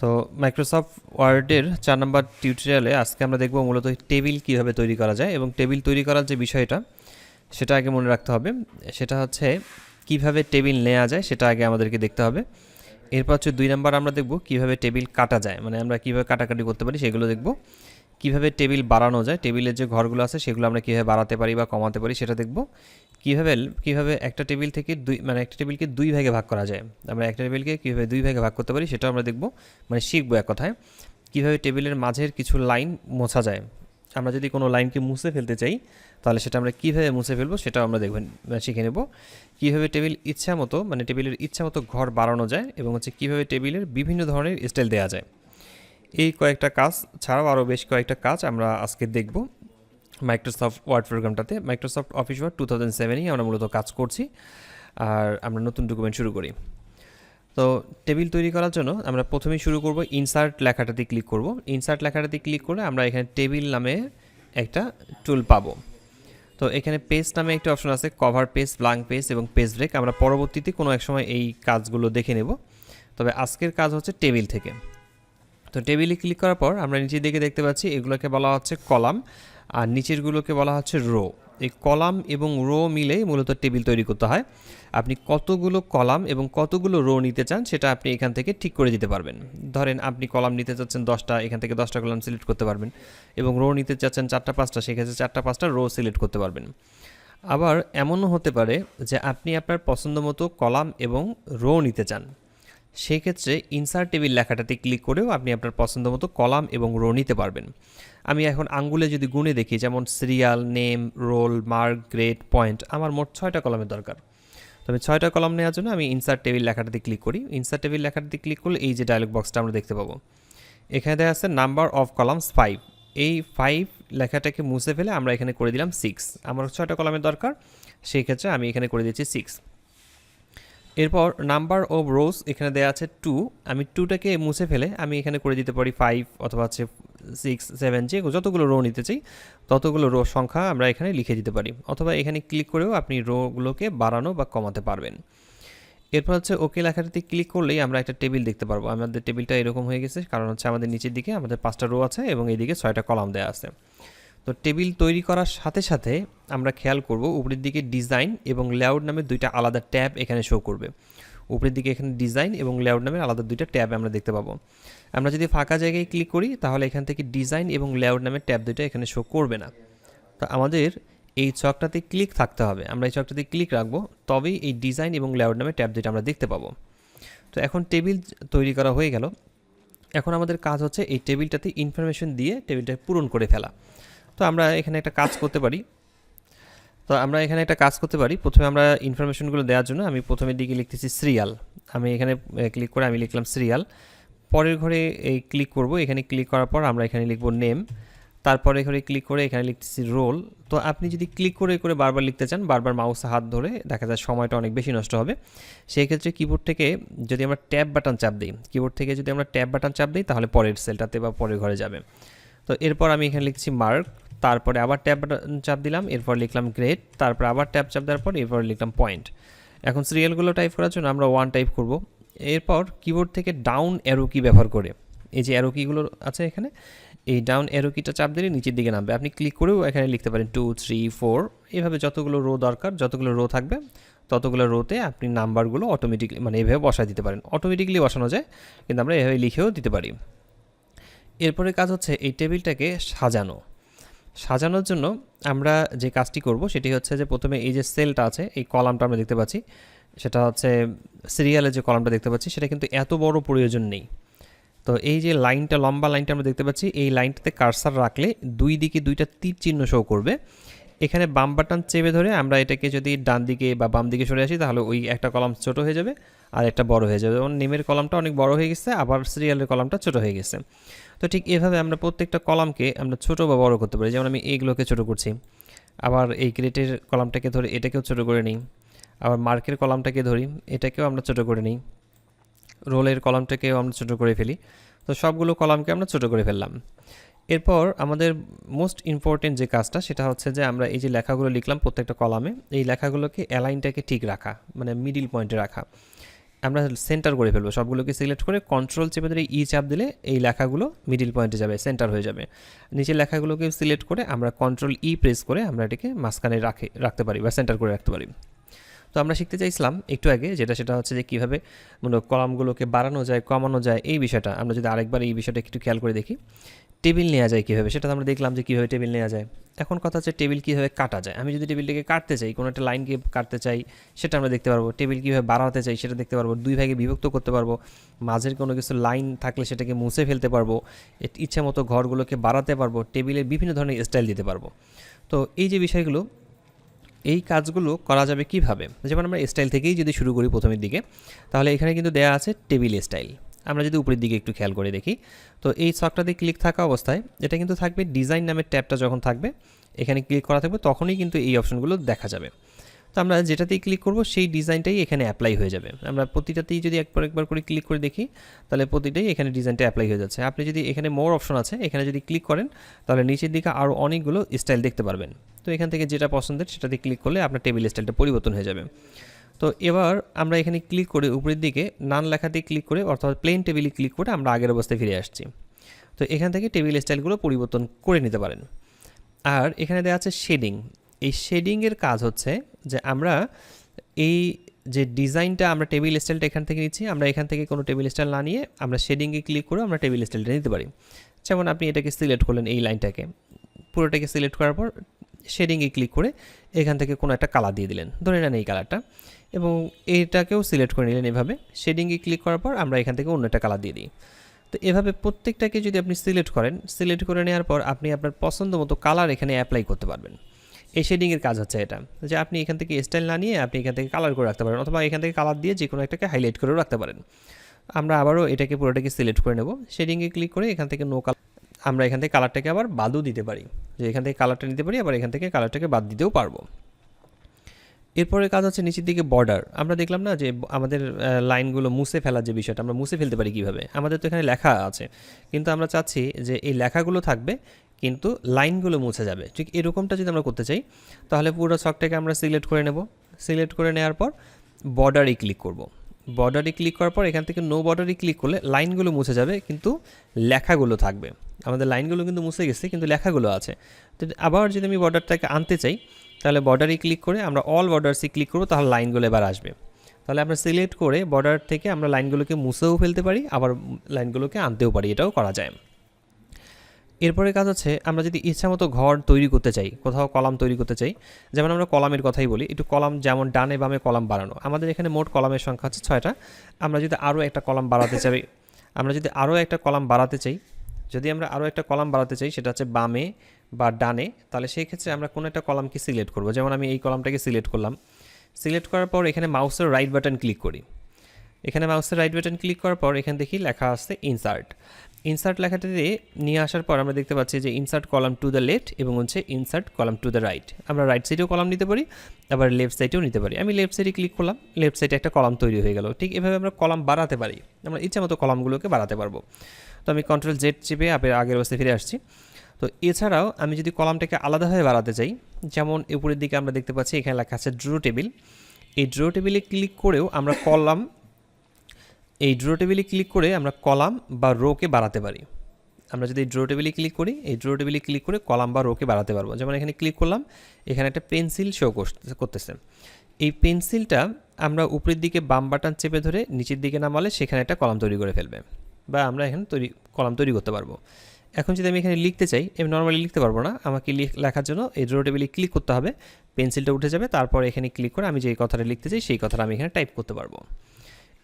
তো মাইক্রোসফট ওয়ার্ডের চার নম্বর টিউটোরিয়ালে আজকে আমরা দেখব মূলত টেবিল কীভাবে তৈরি করা যায় এবং টেবিল তৈরি করার যে বিষয়টা, সেটা আগে মনে রাখতে হবে। সেটা হচ্ছে কীভাবে টেবিল নেওয়া যায়, সেটা আগে আমাদেরকে দেখতে হবে। এরপর হচ্ছে দুই নম্বর আমরা দেখব কীভাবে টেবিল কাটা যায় মানে আমরা কীভাবে কাটাকাটি করতে পারি সেগুলো দেখব। কীভাবে টেবিল বাড়ানো যায়, টেবিলের যে ঘরগুলো আছে সেগুলো আমরা কীভাবে বাড়াতে পারি বা কমাতে পারি সেটা দেখব। কীভাবে কীভাবে একটা টেবিল থেকে দুই মানে একটা টেবিলকে দুই ভাগে ভাগ করা যায়, আমরা একটা টেবিলকে কীভাবে দুই ভাগে ভাগ করতে পারি সেটাও আমরা দেখব মানে শিখব এক কথায়। কীভাবে টেবিলের মাঝের কিছু লাইন মোছা যায়, আমরা যদি কোনো লাইনকে মুছে ফেলতে চাই, তাহলে সেটা আমরা কীভাবে মুছে ফেলব সেটাও আমরা দেখবেন মানে শিখে নেব। কীভাবে টেবিল ইচ্ছা মতো মানে টেবিলের ইচ্ছা মতো ঘর বাড়ানো যায় এবং হচ্ছে কীভাবে টেবিলের বিভিন্ন ধরনের স্টাইল দেওয়া যায়। এই কয়েকটা কাজ ছাড়াও আরও বেশ কয়েকটা কাজ আমরা আজকে দেখব। Microsoft word প্রোগ্রামটাতে Microsoft Office Word two thousand সেভেনেই আমরা মূলত কাজ করছি আর আমরা নতুন ডকুমেন্ট শুরু করি। তো টেবিল তৈরি করার জন্য আমরা প্রথমেই শুরু করব ইনসার্ট লেখাটাতে ক্লিক করব। ইনসার্ট লেখাটাতে ক্লিক করে আমরা এখানে টেবিল নামে একটা টুল পাবো। তো এখানে পেজ নামে একটা অপশন আছে কভার পেজ ব্লাঙ্ক পেজ এবং পেজ ব্রেক আমরা পরবর্তীতে কোনো এক সময় এই কাজগুলো দেখে নেব। তবে আজকের কাজ হচ্ছে টেবিল থেকে। তো টেবিলে ক্লিক করার পর আমরা নিচের দিকে দেখতে পাচ্ছি এগুলোকে বলা হচ্ছে কলাম, আর নিচেরগুলোকে বলা হচ্ছে রো এই কলাম এবং রো মিলেই মূলত টেবিল তৈরি করতে হয়। আপনি কতগুলো কলাম এবং কতগুলো রো নিতে চান সেটা আপনি এখান থেকে ঠিক করে দিতে পারবেন। ধরেন আপনি কলাম নিতে চাচ্ছেন দশটা, এখান থেকে দশটা কলাম সিলেক্ট করতে পারবেন এবং রো নিতে চাচ্ছেন চারটা, পাঁচটা, সেক্ষেত্রে চারটা, পাঁচটা রো সিলেক্ট করতে পারবেন। আবার এমনও হতে পারে যে আপনি আপনার পছন্দ মতো কলাম এবং রো নিতে চান। সেক্ষেত্রে ইনসার্ট টেবিল লেখাটাতে ক্লিক করেও আপনি আপনার পছন্দ মতো কলাম এবং রো নিতে পারবেন। আমি এখন আঙ্গুলে যদি গুণে দেখি, যেমন serial name roll mark grade point আমার মোট ছয়টা কলামের দরকার। তবে ছয়টা কলাম নেওয়ার জন্য আমি ইনসার্ট টেবিল লেখাটাতে ক্লিক করি। ইনসার্ট টেবিল লেখাটাতে ক্লিক করলে এই যে ডায়লগ বক্সটা আমরা দেখতে পাবো। এখানে দেখা আছে নাম্বার অফ কলামস ফাইভ এই ফাইভ লেখাটাকে মুছে ফেলে আমরা এখানে করে দিলাম সিক্স আমার ছয়টা কলামের দরকার, সেই ক্ষেত্রে আমি এখানে করে দিয়েছি সিক্স এরপর নাম্বার অফ রোজ এখানে দেওয়া আছে টু। আমি টুটাকে মুছে ফেলে আমি এখানে করে দিতে পারি ফাইভ অথবা হচ্ছে সিক্স, সেভেন, যে যতগুলো রো নিতে চাই, ততগুলো রো সংখ্যা আমরা এখানে লিখে দিতে পারি। অথবা এখানে ক্লিক করেও আপনি রোগুলোকে বাড়ানো বা কমাতে পারবেন। এরপর হচ্ছে ওকে লেখাটাতে ক্লিক করলেই আমরা একটা টেবিল দেখতে পারব। আমাদের টেবিলটা এরকম হয়ে গেছে, কারণ হচ্ছে আমাদের নিচের দিকে আমাদের পাঁচটা রো আছে এবং এইদিকে ছয়টা কলাম দেওয়া আছে। তো টেবিল তৈরি করার সাথে সাথে আমরা খেয়াল করব উপরের দিকে ডিজাইন এবং লেআউট নামে দুইটা আলাদা ট্যাব এখানে শো করবে। উপরের দিকে এখানে ডিজাইন এবং লেআউট নামে আলাদা দুইটা ট্যাব আমরা দেখতে পাবো। আমরা যদি ফাঁকা জায়গায় ক্লিক করি, তাহলে এখান থেকে ডিজাইন এবং লেআউট নামে ট্যাব দুইটা এখানে শো করবে না। তো আমাদের এই চকটাতে ক্লিক থাকতে হবে। আমরা এই চকটাতে ক্লিক রাখব, তবেই এই ডিজাইন এবং লেআউট নামে ট্যাব দুইটা আমরা দেখতে পাবো। তো এখন টেবিল তৈরি করা হয়ে গেল। এখন আমাদের কাজ হচ্ছে এই টেবিলটাতে ইনফরমেশন দিয়ে টেবিলটা পূরণ করে ফেলা। তো আমরা এখানে একটা কাজ করতে পারি। তো আমরা এখানে একটা কাজ করতে পারি। প্রথমে আমরা ইনফরমেশনগুলো দেওয়ার জন্য আমি প্রথমের দিকে লিখতেছি সিরিয়াল। আমি এখানে ক্লিক করে আমি লিখলাম সিরিয়াল। পরের ঘরে এই ক্লিক করব। এখানে ক্লিক করার পর আমরা এখানে লিখব নেম। তারপরে ঘরে ক্লিক করে এখানে লিখতেছি রোল। তো আপনি যদি ক্লিক করে করে বারবার লিখতে চান, বারবার মাউসে হাত ধরে দেখা যায় সময়টা অনেক বেশি নষ্ট হবে। সেই ক্ষেত্রে কিবোর্ড থেকে যদি আমরা ট্যাব বাটন চাপ দিই কিবোর্ড থেকে যদি আমরা ট্যাব বাটন চাপ দিই, তাহলে পরের সেলটাতে বা পরের ঘরে যাবে। তো এরপর আমি এখানে লিখছি মার্ক তারপরে আবার ট্যাব চাপ দিলাম, এরপর লিখলাম গ্রেড তারপর আবার ট্যাব চাপ দেওয়ার পর এরপর লিখলাম পয়েন্ট এখন সিরিয়ালগুলো টাইপ করার জন্য আমরা ওয়ান টাইপ করব। এরপর কিবোর্ড থেকে ডাউন অ্যারো কি ব্যবহার করে, এই যে অ্যারো কিগুলো আছে এখানে, এই ডাউন অ্যারো কিটা চাপ দিলে নিচের দিকে নামবে। আপনি ক্লিক করেও এখানে লিখতে পারেন টু থ্রি ফোর এইভাবে যতগুলো রো দরকার, যতগুলো রো থাকবে, ততগুলো রোতে আপনি নাম্বারগুলো অটোমেটিকলি মানে এভাবে বসায় দিতে পারেন। অটোমেটিকলি বসানো যায়, কিন্তু আমরা এভাবে লিখেও দিতে পারি। এরপরে কাজ হচ্ছে এই টেবিলটাকে সাজানো। সাজানোর জন্য আমরা যে কাজটি করব সেটি হচ্ছে যে প্রথমে এই যে সেলটা আছে, এই কলামটা আমরা দেখতে পাচ্ছি। সেটা হচ্ছে সিরিয়ালের যে কলামটা দেখতে পাচ্ছি, সেটা কিন্তু এত বড় প্রয়োজন নেই। তো এই যে লাইনটা, লম্বা লাইনটা আমরা দেখতে পাচ্ছি, এই লাইনটাতে কারসার রাখলে দুই দিকে দুইটা তীর চিহ্ন শো করবে। এখানে বাম বাটন চেপে ধরে আমরা এটাকে যদি ডান দিকে বা বাম দিকে সরে আসি, তাহলে ওই একটা কলাম ছোট হয়ে যাবে আর একটা বড় হয়ে যাবে। যেমন নেমের কলামটা অনেক বড় হয়ে গেছে, আবার সিরিয়ালের কলামটা ছোট হয়ে গেছে। তো ঠিক এভাবে আমরা প্রত্যেকটা কলামকে আমরা ছোট বা বড় করতে পারি। যেমন আমি এইগুলোকে ছোট করছি। আবার এই গ্রেটের কলামটাকে ধরে এটাকেও ছোট করে নিই। আবার মার্কের কলামটাকে ধরি, এটাকেও আমরা ছোট করে নিই। রোলের কলামটাকেও আমরা ছোট করে ফেলি। তো সবগুলো কলামকে আমরা ছোট করে ফেললাম। এরপর আমাদের মোস্ট ইম্পর্টেন্ট যে কাজটা, সেটা হচ্ছে যে আমরা এই যে লেখাগুলো লিখলাম প্রত্যেকটা কলামে, এই লেখাগুলোকে অ্যালাইনটাকে ঠিক রাখা মানে মিডিল পয়েন্টে রাখা। আমরা সেন্টার করে ফেলব। সবগুলোকে সিলেক্ট করে কন্ট্রোল চেপে ধরে ই চাপ দিলে এই লেখাগুলো মিডিল পয়েন্টে যাবে সেন্টার হয়ে যাবে। নিচের লেখাগুলোকে সিলেক্ট করে আমরা কন্ট্রোল ই প্রেস করে আমরা এটাকে মাঝখানে রাখে, রাখতে পারি বা সেন্টার করে রাখতে পারি। তো আমরা শিখতে চাইছিলাম একটু আগে যেটা, সেটা হচ্ছে যে কীভাবে মনে কলামগুলোকে বাড়ানো যায়, কমানো যায়, এই বিষয়টা। আমরা যদি আরেকবার এই বিষয়টা একটু খেয়াল করে দেখি। টেবিল নেওয়া যায় কীভাবে? সেটা আমরা দেখলাম যে কীভাবে টেবিল নেওয়া যায়। এখন কথা হচ্ছে টেবিল কীভাবে কাটা যায়? আমি যদি টেবিলটাকে কাটতে চাই, কোনো একটা লাইনকে কাটতে চাই, সেটা আমরা দেখতে পারব। টেবিল কীভাবে বাড়াতে চাই, সেটা দেখতে পারব। দুই ভাগে বিভক্ত করতে পারব। মাঝের কোনো কিছু লাইন থাকলে সেটাকে মুছে ফেলতে পারব। ইচ্ছে মতো ঘরগুলোকে বাড়াতে পারব। টেবিলের বিভিন্ন ধরনের স্টাইল দিতে পারব। তো এই যে বিষয়গুলো, এই কাজগুলো করা যাবে কীভাবে? যেমন আমরা স্টাইল থেকেই যদি শুরু করি প্রথমের দিকে, তাহলে এখানে কিন্তু দেয়া আছে টেবিল স্টাইল আমরা যদি উপরের দিকে একটু খেয়াল করে দেখি, তো এই ছকটাতে ক্লিক থাকা অবস্থায় এটা কিন্তু থাকবে ডিজাইন নামের ট্যাবটা যখন থাকবে, এখানে ক্লিক করা থাকবে, তখনই কিন্তু এই অপশনগুলো দেখা যাবে। তো আমরা যেটাতেই ক্লিক করব সেই ডিজাইনটাই এখানে অ্যাপ্লাই হয়ে যাবে। আমরা প্রতিটাতেই যদি একবার একবার করে ক্লিক করে দেখি, তাহলে প্রতিটাই এখানে ডিজাইনটা অ্যাপ্লাই হয়ে যাচ্ছে। আপনি যদি এখানে মোর অপশন আছে, এখানে যদি ক্লিক করেন, তাহলে নিচের দিকে আরও অনেকগুলো স্টাইল দেখতে পারবেন। তো এখান থেকে যেটা পছন্দের সেটাতে ক্লিক করলে আপনার টেবিল স্টাইলটা পরিবর্তন হয়ে যাবে। তো এবার আমরা এখানে ক্লিক করে উপরের দিকে নান লেখাতে ক্লিক করে, অর্থাৎ প্লেন টেবিলে ক্লিক করে আমরা আগের অবস্থায় ফিরে আসছি। তো এখান থেকে টেবিল স্টাইলগুলো পরিবর্তন করে নিতে পারেন। আর এখানে দেওয়া আছে শেডিং এই শেডিংয়ের কাজ হচ্ছে যে আমরা এই যে ডিজাইনটা আমরা টেবিল স্টাইলটা এখান থেকে নিচ্ছি, আমরা এখান থেকে কোনো টেবিল স্টাইল না নিয়ে আমরা শেডিংয়ে ক্লিক করে আমরা টেবিল স্টাইলটা নিতে পারি। যেমন আপনি এটাকে সিলেক্ট করলেন এই লাইনটাকে। পুরোটাকে সিলেক্ট করার পর শেডিংয়ে ক্লিক করে এখান থেকে কোনো একটা কালার দিয়ে দিলেন। ধরে নেন এই কালারটা এবং এটাকেও সিলেক্ট করে নিলেন এভাবে। শেডিংয়ে ক্লিক করার পর আমরা এখান থেকে অন্য একটা কালার দিয়ে দিই। তো এভাবে প্রত্যেকটাকে যদি আপনি সিলেক্ট করেন, সিলেক্ট করে নেওয়ার পর আপনি আপনার পছন্দ মতো কালার এখানে অ্যাপ্লাই করতে পারবেন। এই শেডিংয়ের কাজ হচ্ছে এটা, যে আপনি এখান থেকে স্টাইল না নিয়ে আপনি এখান থেকে কালার করে রাখতে পারেন অথবা এখান থেকে কালার দিয়ে যে কোনো একটাকে হাইলাইট করেও রাখতে পারেন। আমরা আবারও এটাকে পুরোটাকে সিলেক্ট করে নেব। শেডিংয়ে ক্লিক করে এখান থেকে নো কালার, আমরা এখান থেকে কালারটাকে আবার বাদও দিতে পারি। যে এখান থেকে কালারটা নিতে পারি, আবার এখান থেকে কালারটাকে বাদ দিতেও পারব। এরপরে কাজ হচ্ছে নিচের দিকে বর্ডার আমরা দেখলাম না যে আমাদের লাইনগুলো মুছে ফেলার যে বিষয়টা, আমরা মুছে ফেলতে পারি কীভাবে? আমাদের তো এখানে লেখা আছে। কিন্তু আমরা চাচ্ছি যে এই লেখাগুলো থাকবে, কিন্তু লাইনগুলো মুছে যাবে। ঠিক এরকমটা যদি আমরা করতে চাই, তাহলে পুরো ছকটাকে আমরা সিলেক্ট করে নেব। সিলেক্ট করে নেওয়ার পর বর্ডারে ক্লিক করব। বর্ডারে ক্লিক করার পর এখান থেকে নো বর্ডারে ক্লিক করলে লাইনগুলো মুছে যাবে, কিন্তু লেখাগুলো থাকবে। আমাদের লাইনগুলো কিন্তু মুছে গেছে, কিন্তু লেখাগুলো আছে। তো আবার যদি আমি বর্ডারটাকে আনতে চাই তাহলে বর্ডারে ক্লিক করে আমরা অল বর্ডারসে ক্লিক করব, তাহলে লাইনগুলো এবার আসবে। তাহলে আমরা সিলেক্ট করে বর্ডার থেকে আমরা লাইনগুলোকে মুছেও ফেলতে পারি, আবার লাইনগুলোকে আনতেও পারি, এটাও করা যায়। এরপরে কাজ হচ্ছে, আমরা যদি ইচ্ছা মতো ঘর তৈরি করতে চাই, কোথাও কলাম তৈরি করতে চাই, যেমন আমরা কলামের কথাই বলি, একটু কলাম যেমন ডানে বামে কলাম বাড়ানো। আমাদের এখানে মোট কলামের সংখ্যা হচ্ছে ছয়টা। আমরা যদি আরও একটা কলাম বাড়াতে চাই, আমরা যদি আরও একটা কলাম বাড়াতে চাই, যদি আমরা আরও একটা কলাম বাড়াতে চাই, সেটা হচ্ছে বামে বা ডানে, তাহলে সেই ক্ষেত্রে আমরা কোনো একটা কলামকে সিলেক্ট করব। যেমন আমি এই কলামটাকে সিলেক্ট করলাম। সিলেক্ট করার পর এখানে মাউসের রাইট বাটন ক্লিক করি। এখানে মাউসের রাইট বাটন ক্লিক করার পর এখানে দেখি লেখা আসছে ইনসার্ট ইনসার্ট লেখাটাতে নিয়ে আসার পর আমরা দেখতে পাচ্ছি যে insert column to the left এবং হচ্ছে insert column to the right আমরা রাইট সাইডেও কলাম নিতে পারি, আবার লেফট সাইডেও নিতে পারি। আমি লেফট সাইডে ক্লিক করলাম লেফট সাইডে একটা কলাম তৈরি হয়ে গেল। ঠিক এভাবে আমরা কলাম বাড়াতে পারি। আমরা ইচ্ছা মতো কলামগুলোকে বাড়াতে পারব। তো আমি কন্ট্রোল জেড চেপে আপের আগের অবস্থায় ফিরে আসছি। তো এছাড়াও আমি যদি কলামটাকে আলাদাভাবে বাড়াতে চাই, যেমন উপরের দিকে আমরা দেখতে পাচ্ছি, এখানে লেখা আছে ড্রো টেবিল এই ড্রো টেবিলে ক্লিক করেও আমরা কলাম, এই ড্রো টেবিলে ক্লিক করে আমরা কলাম বা রোকে বাড়াতে পারি। আমরা যদি ড্রো টেবিলে ক্লিক করি, এই ড্রো টেবিলে ক্লিক করে কলাম বা রোকে বাড়াতে পারব। যেমন এখানে ক্লিক করলাম, এখানে একটা পেন্সিল শো করতেছে। এই পেন্সিলটা আমরা উপরের দিকে বাম বাটন চেপে ধরে নিচের দিকে নামালে সেখানে একটা কলাম তৈরি করে ফেলবে বা আমরা এখানে তৈরি, কলাম তৈরি করতে পারব। এখন যদি আমি এখানে লিখতে চাই, আমি নর্মালি লিখতে পারব না। আমাকে লিখ- লেখার জন্য এই ড্রো টেবিলে ক্লিক করতে হবে। পেন্সিলটা উঠে যাবে, তারপর এখানে ক্লিক করে আমি যে কথাটা লিখতে চাই, সেই কথাটা আমি এখানে টাইপ করতে পারব।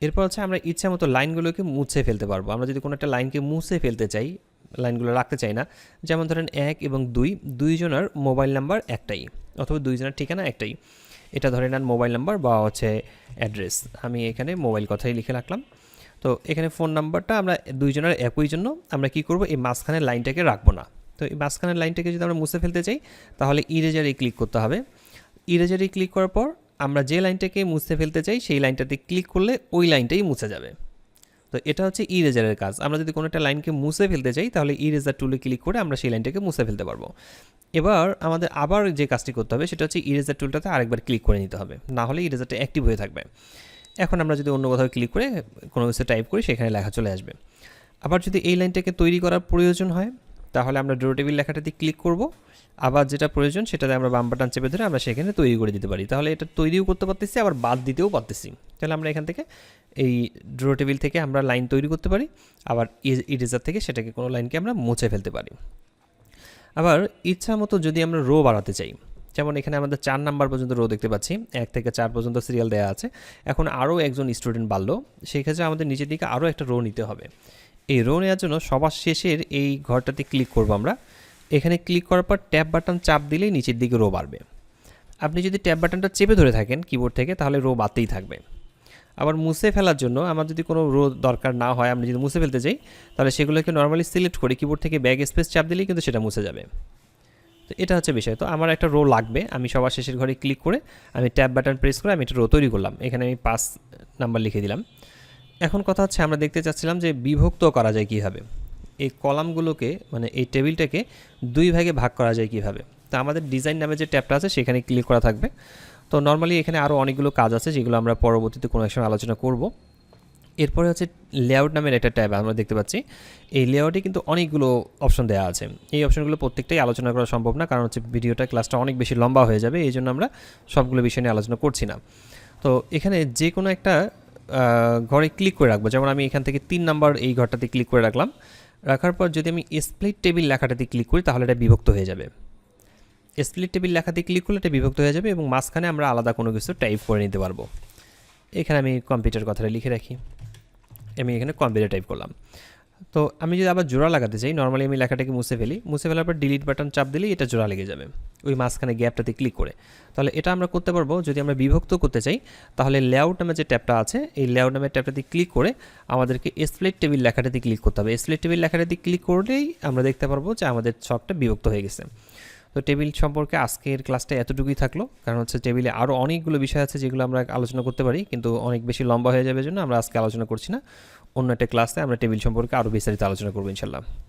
এরপর হচ্ছে আমরা ইচ্ছা মতো লাইনগুলোকে মুছে ফেলতে পারব। আমরা যদি কোনো একটা লাইনকে মুছে ফেলতে চাই, লাইনগুলো রাখতে চাই না, যেমন ধরেন এক এবং দুই দুইজনের মোবাইল নাম্বার একটাই অথবা দুইজনের ঠিকানা একটাই। এটা ধরে নেন মোবাইল নাম্বার বা হচ্ছে অ্যাড্রেস আমি এখানে মোবাইল কথাই লিখে রাখলাম। তো এখানে ফোন নাম্বারটা আমরা দুইজনের একই জন্য আমরা কি করব? এই মাঝখানের লাইনটাকে রাখব না। তো এই মাঝখানের লাইনটাকে যদি আমরা মুছে ফেলতে চাই, তাহলে ইরেজারে ক্লিক করতে হবে। ইরেজারে ক্লিক করার পর আমরা যে লাইনটাকে মুছে ফেলতে চাই, সেই লাইনটাতে ক্লিক করলে ওই লাইনটাই মুছে যাবে। তো এটা হচ্ছে ইরেজারের কাজ। আমরা যদি কোনো একটা লাইনকে মুছে ফেলতে চাই, তাহলে ইরেজার টুলে ক্লিক করে আমরা সেই লাইনটাকে মুছে ফেলতে পারব। এবার আমাদের আবার যে কাজটি করতে হবে, সেটা হচ্ছে ইরেজার টুলটাতে আরেকবার ক্লিক করে নিতে হবে। না হলে ইরেজারটা অ্যাক্টিভ হয়ে থাকবে। এখন আমরা যদি অন্য কোথাও ক্লিক করে কোনো কিছু টাইপ করি, সেখানে লেখা চলে আসবে। আবার যদি এই লাইনটাকে তৈরি করার প্রয়োজন হয়, তাহলে আমরা ড্র টেবিল লেখাটাতে ক্লিক করব। আবার যেটা প্রয়োজন, সেটাতে আমরা বাম বাটন চেপে ধরে আমরা সেখানে তৈরি করে দিতে পারি। তাহলে এটা তৈরিও করতে পারতেছি, আবার বাদ দিতেও পারতেছি। তাহলে আমরা এখান থেকে এই ড্র টেবিল থেকে আমরা লাইন তৈরি করতে পারি। আবার ইরেজার থেকে সেটাকে কোনো লাইনকে আমরা মুছে ফেলতে পারি। আবার ইচ্ছা মতো যদি আমরা রো বাড়াতে চাই যেমন এখানে আমাদের চার নাম্বার পর্যন্ত রো দেখতে পাচ্ছি, এক থেকে চার পর্যন্ত সিরিয়াল দেওয়া আছে। এখন আরও একজন স্টুডেন্ট বাড়লো, সেই ক্ষেত্রে আমাদের নিচের দিকে আরও একটা রো নিতে হবে। এই রো নেওয়ার জন্য সবার শেষের এই ঘরটাতে ক্লিক করব আমরা। এখানে ক্লিক করার পর ট্যাব বাটন চাপ দিলেই নিচের দিকে রো বাড়বে। আপনি যদি ট্যাব বাটনটা চেপে ধরে থাকেন কিবোর্ড থেকে, তাহলে রো বাড়তেই থাকবে। আবার মুছে ফেলার জন্য আমার যদি কোনো রো দরকার না হয় আমি যদি মুছে ফেলতে চাই, তাহলে সেগুলোকে নর্মালি সিলেক্ট করে কিবোর্ড থেকে ব্যাগ স্পেস চাপ দিলেই কিন্তু সেটা মুছে যাবে। তো এটা হচ্ছে বিষয়। তো আমার একটা রো লাগবে, আমি সবার শেষের ঘরে ক্লিক করে আমি ট্যাব বাটন প্রেস করে আমি একটা রো তৈরি করলাম। এখানে আমি পাঁচ নাম্বার লিখে দিলাম। এখন কথা হচ্ছে আমরা দেখতে চাচ্ছিলাম যে বিভক্ত করা যায় কীভাবে? এই কলামগুলোকে মানে এই টেবিলটাকে দুই ভাগে ভাগ করা যায় কীভাবে? তো আমাদের ডিজাইন নামে যে ট্যাবটা আছে, সেখানে ক্লিক করা থাকবে। তো নর্মালি এখানে আরও অনেকগুলো কাজ আছে যেগুলো আমরা পরবর্তীতে কোনো এক সময় আলোচনা করব। এরপরে হচ্ছে লেআউট নামের একটা ট্যাব আমরা দেখতে পাচ্ছি। এই লেআউটে কিন্তু অনেকগুলো অপশন দেওয়া আছে। এই অপশনগুলো প্রত্যেকটাই আলোচনা করা সম্ভব না, কারণ হচ্ছে ভিডিওটা ক্লাসটা অনেক বেশি লম্বা হয়ে যাবে, এই জন্য আমরা সবগুলো বিষয় নিয়ে আলোচনা করছি না। তো এখানে যে কোনো একটা ঘরে ক্লিক করে রাখব। যেমন আমি এখান থেকে তিন নাম্বার এই ঘরটাতে ক্লিক করে রাখলাম। রাখার পর যদি আমি স্প্লিট টেবিল লেখাটাতে ক্লিক করি, তাহলে এটা বিভক্ত হয়ে যাবে। স্প্লিট টেবিল লেখাতে ক্লিক করলে এটা বিভক্ত হয়ে যাবে এবং মাঝখানে আমরা আলাদা কোনো কিছু টাইপ করে নিতে পারব। এখানে আমি কম্পিউটার কথাটা লিখে রাখি। আমি এখানে কম্পিউটার টাইপ করলাম। তো আমি যদি আবার জোড়া লাগাতে চাই নর্মালি আমি লেখাটাকে মুছে ফেলি। মুছে ফেলার পর ডিলিট বাটন চাপ দিলেই এটা জোড়া লেগে যাবে, ওই মাঝখানে গ্যাপটাতে ক্লিক করে। তাহলে এটা আমরা করতে পারব, যদি আমরা বিভক্ত করতে চাই, তাহলে লেআউট নামে যে ট্যাবটা আছে, এই লেআউট নামের ট্যাবটাতে ক্লিক করে আমাদেরকে স্প্লিট টেবিল লেখাটাতে ক্লিক করতে হবে। স্প্লিট টেবিল লেখাটাতে ক্লিক করলেই আমরা দেখতে পারব যে আমাদের ছকটা বিভক্ত হয়ে গেছে। তো টেবিল সম্পর্কে আজকের ক্লাসটা এতটুকুই থাকল। কারণ হচ্ছে টেবিলে আরও অনেকগুলো বিষয় আছে যেগুলো আমরা আলোচনা করতে পারি, কিন্তু অনেক বেশি লম্বা হয়ে যাবে জন্য আমরা আজকে আলোচনা করছি না। অন্য একটা ক্লাসে আমরা টেবিল সম্পর্কে আরও বিস্তারিত আলোচনা করব ইনশাল্লাহ।